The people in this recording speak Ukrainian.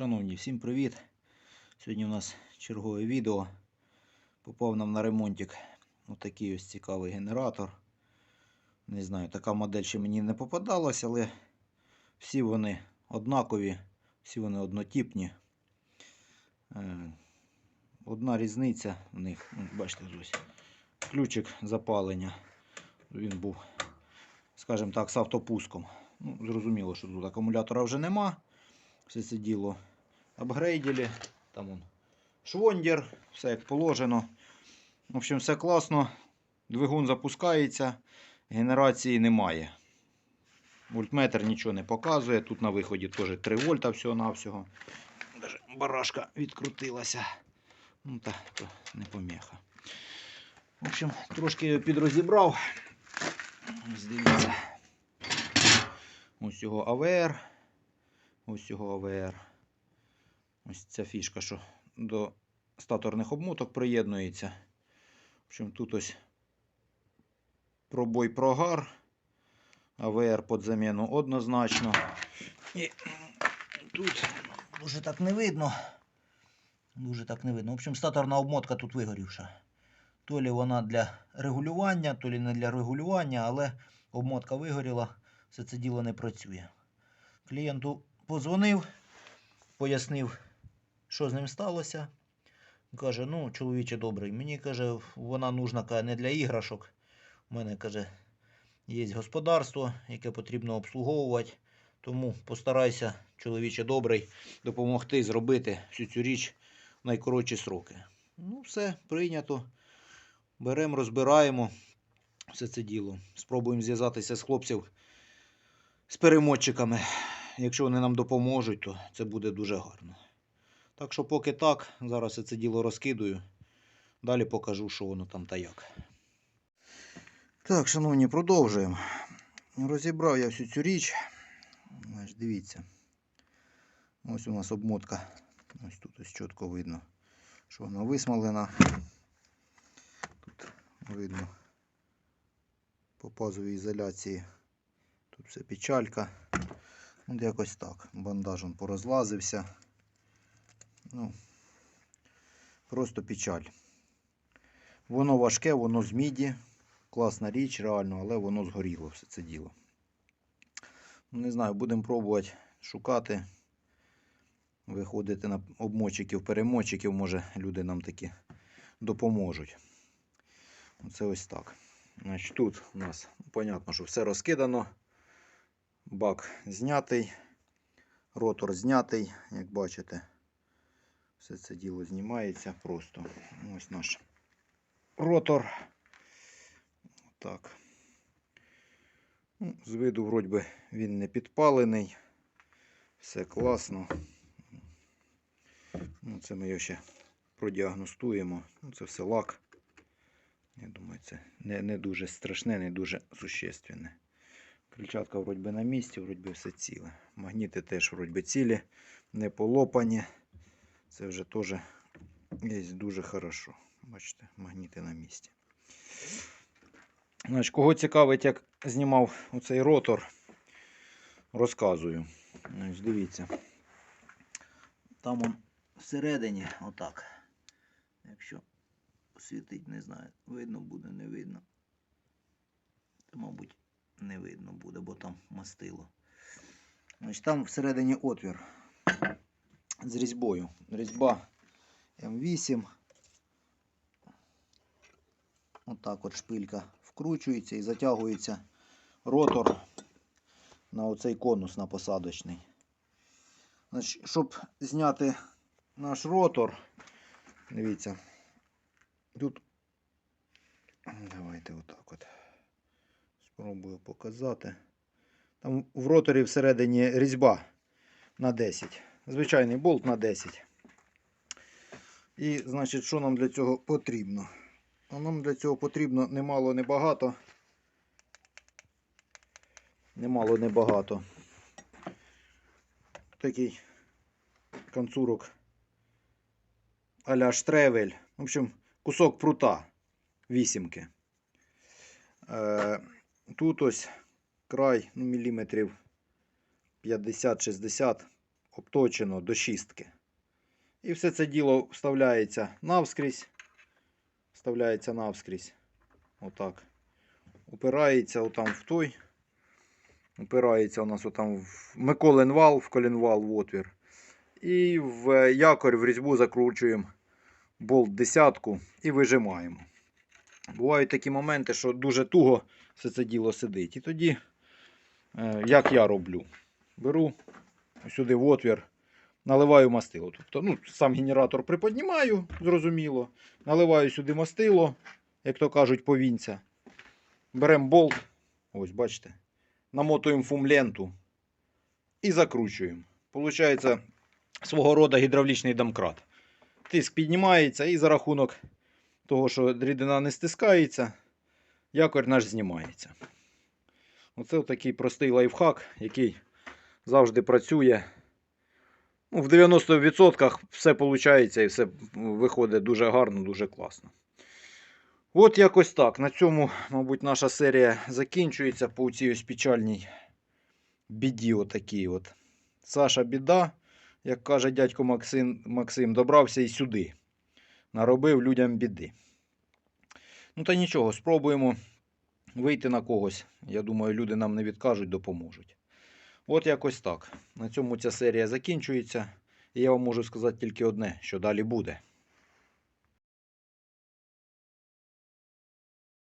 Шановні, всім привіт! Сьогодні у нас чергове відео. Попав нам на ремонтик отакий ось цікавий генератор. Не знаю, така модель ще мені не попадалась, але всі вони однакові, всі вони однотипні. Е, Одна різниця в них, ну, бачите, ось ключик запалення. Він був, скажімо так, з автопуском. Ну, зрозуміло, що тут акумулятора вже нема. Все це діло апгрейдили. Там он швондер, все як положено. В общем, все класно. Двигун запускається, генерації немає. Вольтметр нічого не показує. Тут на виході теж 3 вольта всього-навсього. Барашка відкрутилася. Ну та то не поміха. В общем, трошки його підрозібрав. Ось дивіться. Ось його АВР. Ось його АВР. Ось ця фішка, що до статорних обмоток приєднується. В общем, тут ось пробой прогар. АВР під заміну однозначно. І тут дуже так не видно. Дуже так не видно. В общем, статорна обмотка тут вигорівша. То лі вона для регулювання, то лі не для регулювання, але обмотка вигоріла, все це діло не працює. Клієнту позвонив, пояснив, що з ним сталося. Каже, ну, чоловіче добрий, мені каже, вона нужна каже, не для іграшок. У мене каже, є господарство, яке потрібно обслуговувати. Тому постарайся, чоловіче добрий, допомогти зробити всю цю річ в найкоротші сроки. Ну, все, прийнято. Беремо, розбираємо все це діло. Спробуємо зв'язатися з хлопців з перемотчиками. Якщо вони нам допоможуть, то це буде дуже гарно. Так що, поки так, зараз я це діло розкидую. Далі покажу, що воно там та як. Так, шановні, продовжуємо. Розібрав я всю цю річ. Значить, дивіться. Ось у нас обмотка. Ось тут ось чітко видно, що вона висмалена. Тут видно по пазовій ізоляції. Тут все печалька. От якось так. Бандаж он порозлазився. Ну, просто печаль. Воно важке, воно з міді. Класна річ, реально, але воно згоріло все це діло. Ну, Не знаю, будемо пробувати шукати. Виходити на обмотчиків, перемотчиків, може люди нам таки допоможуть. Оце ось так. Значить, Тут у нас, понятно, що все розкидано. Бак знятий, ротор знятий, як бачите. Все це діло знімається просто. Ось наш ротор. Так. Ну, з виду, вроді би, він не підпалений. Все класно. Ну, це ми його ще продіагностуємо. Ну, це все лак. Я думаю, це не, не дуже страшне, не дуже существенне. Крильчатка вроді би на місці, вроді би все ціле. Магніти теж вроді би цілі, не полопані. Це вже теж є дуже хорошо. Бачите, магніти на місці. Значить, кого цікавить, як знімав оцей ротор, розказую. Значить, дивіться. Там он всередині, отак. Якщо світить, не знаю, видно буде, не видно. Та, мабуть, не видно буде, бо там мастило. Значить, там всередині отвір з різьбою. Різьба М8. Отак от шпилька вкручується і затягується ротор на оцей конус на посадочний. Значить, щоб зняти наш ротор, дивіться, тут давайте отак от. Спробую показати. Там в роторі всередині різьба на 10. Звичайний болт на 10. І, значить, що нам для цього потрібно? А нам для цього потрібно немало, небагато. Немало, небагато. Такий концурок а-ля штревель. В общем, кусок прута вісімки. Е, тут ось край ну, міліметрів 50-60 обточено до шістки. І все це діло вставляється навскрізь. Вставляється навскрізь. Отак. Упирається отам в той. Упирається у нас отам в Миколин вал, в колінвал в отвір. І в якорь в різьбу закручуємо болт десятку і вижимаємо. Бувають такі моменти, що дуже туго все це діло сидить. І тоді, е, як я роблю, беру сюди в отвір, наливаю мастило. Тобто, ну, сам генератор приподнімаю, зрозуміло. Наливаю сюди мастило, як то кажуть, повінця. Беремо болт, ось бачите, намотуємо фумленту і закручуємо. Получається свого роду гідравлічний домкрат. Тиск піднімається і за рахунок того, що рідина не стискається, якорь наш знімається. Оце такий простий лайфхак, який завжди працює. Ну, в 90% все виходить і все виходить дуже гарно, дуже класно. От якось так. На цьому, мабуть, наша серія закінчується по цій ось печальній біді. Отакій от. Саша біда, як каже дядько Максим, Максим, добрався і сюди. Наробив людям біди. Ну та нічого, спробуємо вийти на когось. Я думаю, люди нам не відкажуть, допоможуть. От якось так. На цьому ця серія закінчується. І я вам можу сказати тільки одне, що далі буде.